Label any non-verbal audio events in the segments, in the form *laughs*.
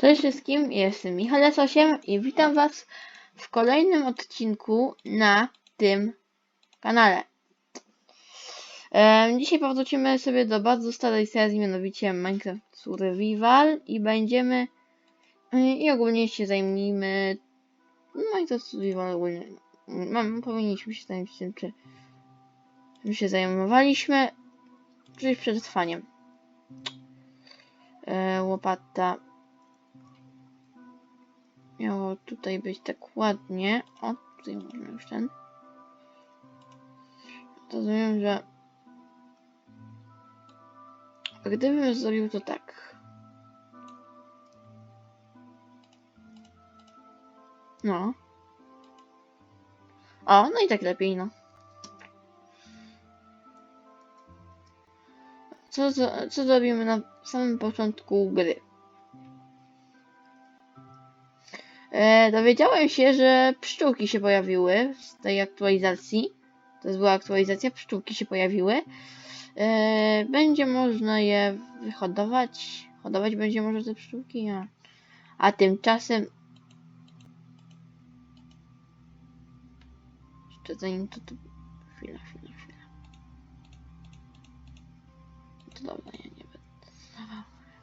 Cześć wszystkim, jestem Michał 8 i witam Was w kolejnym odcinku na tym kanale. Dzisiaj powrócimy sobie do bardzo starej serii, mianowicie Minecraft Survival i będziemy y, i ogólnie się zajmijmy Minecraft Survival ogólnie. Mam, powinniśmy się zająć tym, czy czym się zajmowaliśmy, czyli przetrwaniem. E, łopata miało tutaj być tak ładnie. O, tutaj możemy już ten. Rozumiem, że gdybym zrobił to tak. No. O, no i tak lepiej, no. Co, co, co zrobimy na samym początku gry? E, dowiedziałem się, że pszczółki się pojawiły z tej aktualizacji. To jest była aktualizacja, pszczółki się pojawiły. E, będzie można je wyhodować. Hodować będzie może te pszczółki, a, a tymczasem. Jeszcze zanim to. to... Chwila, chwila, chwila. To dobra, ja nie będę.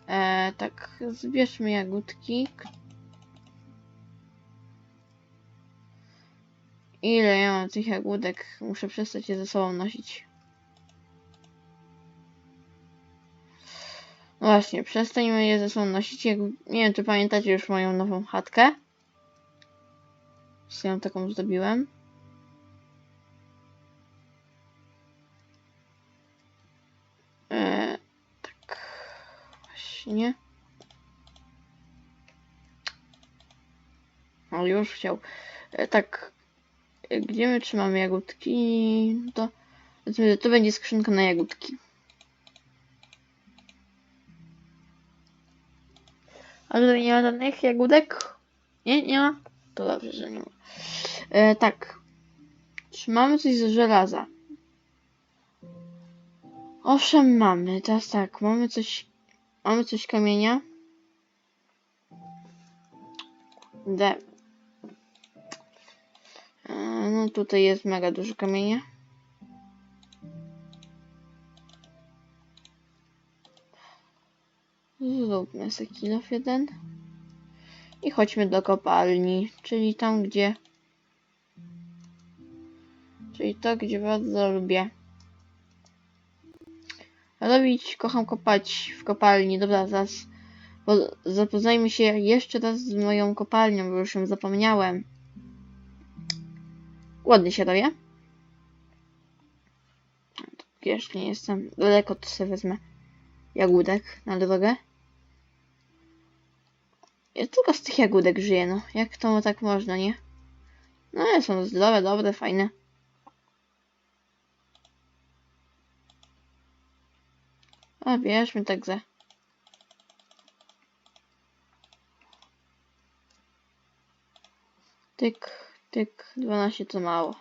E, tak, zbierzmy jagódki. Ile ja mam tych jagódek? Muszę przestać je ze sobą nosić. No właśnie, przestańmy je ze sobą nosić. Jak, nie wiem, czy pamiętacie już moją nową chatkę. Z ją taką zdobiłem. Eee, tak. Właśnie. O, już chciał. E, tak, gdzie my trzymamy jagódki? To, to będzie skrzynka na jagódki. A tutaj nie ma żadnych jagódek? Nie, nie ma? To dobrze, że nie ma. E, tak. Czy mamy coś z żelaza? Owszem, mamy. Teraz tak, mamy coś. Mamy coś kamienia. D. No tutaj jest mega dużo kamienia. Zróbmy sobie kilof jeden. I chodźmy do kopalni, czyli tam gdzie... Czyli to, gdzie bardzo lubię. Robić, kocham kopać w kopalni. Dobra, zaraz zapoznajmy się jeszcze raz z moją kopalnią, bo już ją zapomniałem. Ładnie się robię. Jeszcze nie jestem daleko, to sobie wezmę jagódek na drogę. Ja tylko z tych jagódek żyję, no. Jak to tak można, nie? No, są zdrowe, dobre, fajne. A, bierzmy tak za. Tyk, tyk, 12 to mało.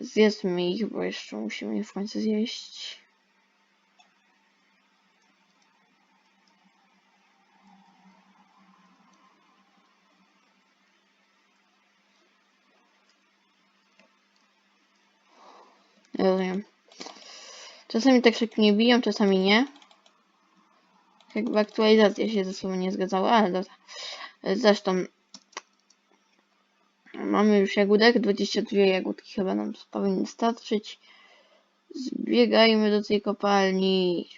Zjedzmy ich, bo jeszcze musimy je w końcu zjeść. Rozumiem. Czasami tak szybko nie biją, czasami nie. Jakby aktualizacje się ze sobą nie zgadzały, ale dobra. Zresztą mamy już jagódek, 22 jagódki chyba nam powinny starczyć. Zbiegajmy do tej kopalni.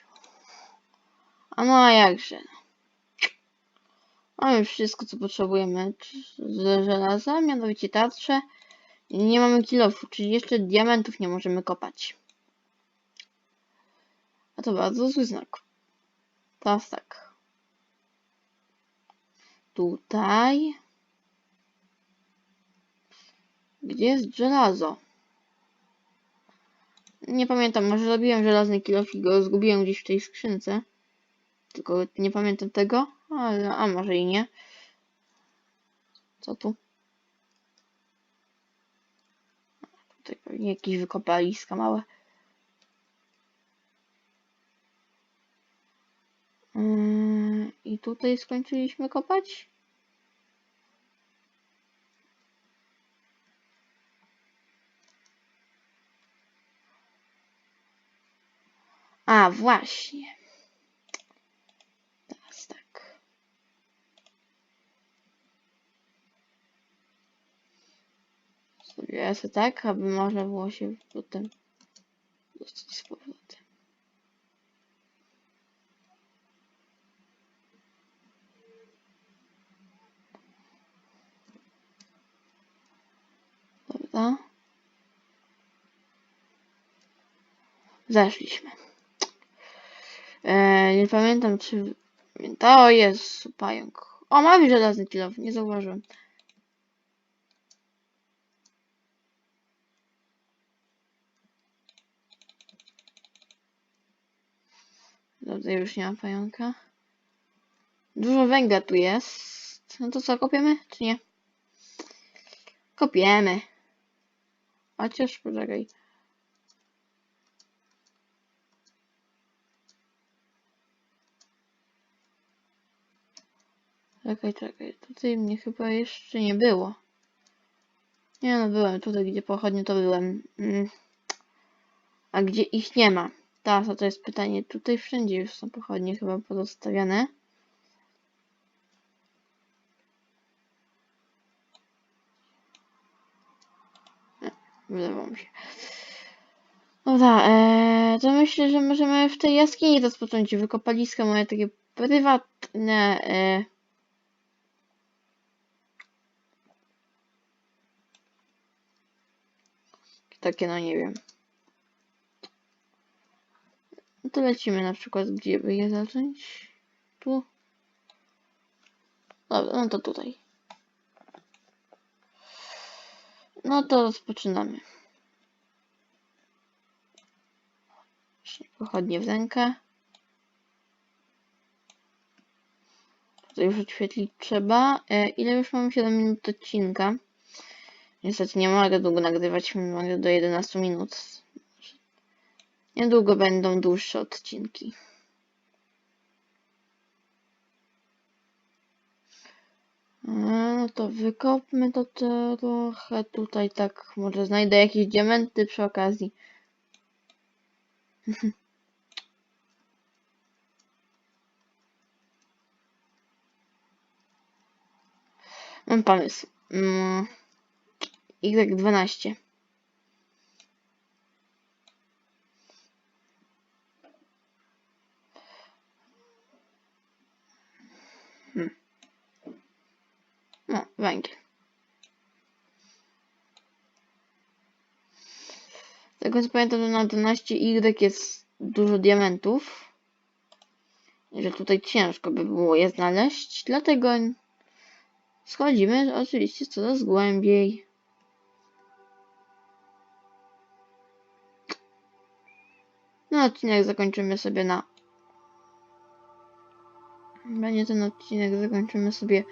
A no a jakże. Mamy wszystko co potrzebujemy z żelaza, mianowicie tarcze. Nie mamy kilofu, czyli jeszcze diamentów nie możemy kopać. A to bardzo zły znak. Teraz tak. Tutaj. Gdzie jest żelazo? Nie pamiętam, może zrobiłem żelazny kilof i go zgubiłem gdzieś w tej skrzynce. Tylko nie pamiętam tego, ale a może i nie. Co tu? Tutaj pewnie jakieś wykopaliska małe. Yy, I tutaj skończyliśmy kopać? Właśnie. Teraz tak. Zrobię sobie tak, aby można było się potem dostać z powrotem. Dobra. Zeszliśmy. Nie pamiętam czy... To jest pająk. O, mamy żelazny kilof, nie zauważyłem. Dobra, już nie ma pająka. Dużo węgla tu jest. No to co, kopiemy, czy nie? Kopiemy. Chociaż, poczekaj. Czekaj, czekaj. Tutaj mnie chyba jeszcze nie było. Nie no, byłem tutaj, gdzie pochodnie to byłem. Mm. A gdzie ich nie ma? Teraz to jest pytanie. Tutaj wszędzie już są pochodnie chyba pozostawione. Nie, Wydawało mi się. Dobra, e, to myślę, że możemy w tej jaskini rozpocząć wykopaliska moje takie prywatne. E, takie, no nie wiem. No to lecimy na przykład, gdzie by je zacząć? Tu? Dobra, no to tutaj. No to rozpoczynamy. Pochodnie w rękę. Tutaj już oświetlić trzeba. E, ile już mamy? 7 minut odcinka. Niestety nie mogę długo nagrywać, mogę do 11 minut. Niedługo będą dłuższe odcinki. E, No to wykopmy to trochę tutaj tak, może znajdę jakieś diamenty przy okazji. *laughs* Mam pomysł. Mm. Y12. Hmm. No, węgiel. Tego co pamiętam, na 12Y jest dużo diamentów. Że tutaj ciężko by było je znaleźć, dlatego schodzimy oczywiście coraz głębiej. No odcinek zakończymy sobie na... Będzie ten odcinek zakończymy sobie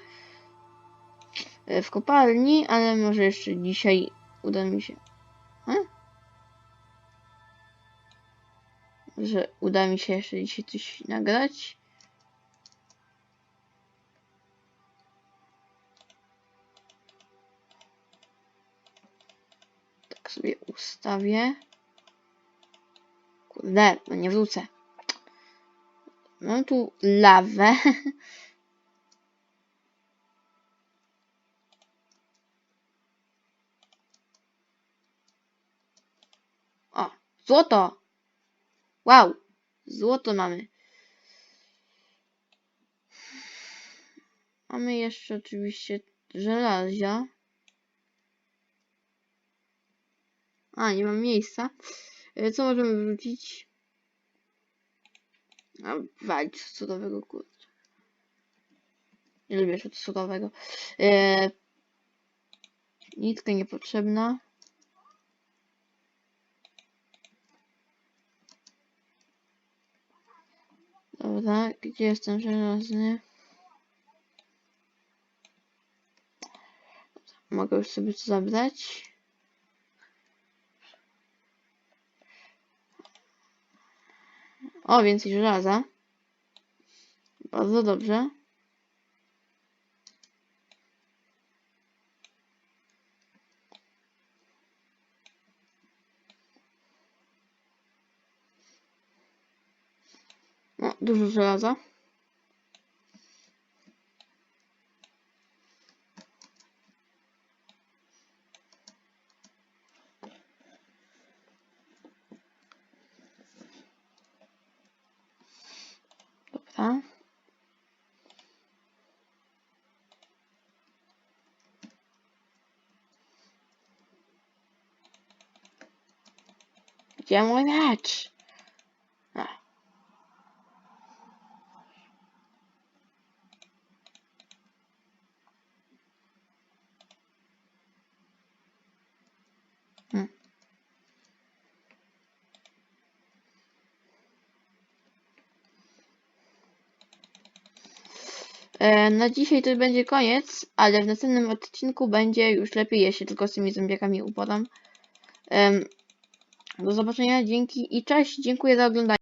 w kopalni, ale może jeszcze dzisiaj uda mi się... A? Że uda mi się jeszcze dzisiaj coś nagrać. Tak sobie ustawię. No nie wrócę. Mam tu lawę. *laughs* O, złoto! Wow, złoto mamy. Mamy jeszcze oczywiście żelazia. A, nie mam miejsca. E, Co możemy wrzucić? A, walić z cudowego kurczę. Nie lubię rzeczy cudowego. E, nitka niepotrzebna. Dobra, gdzie jest ten żelazny? Mogę już sobie to zabrać. O, więcej żelaza. Bardzo dobrze. No, dużo żelaza. Dobra. Gdzie mój miecz? A. Hmm. E, Na dzisiaj to będzie koniec, ale w następnym odcinku będzie już lepiej. Ja się tylko z tymi zombiakami upadam. Do zobaczenia, dzięki i cześć. Dziękuję za oglądanie.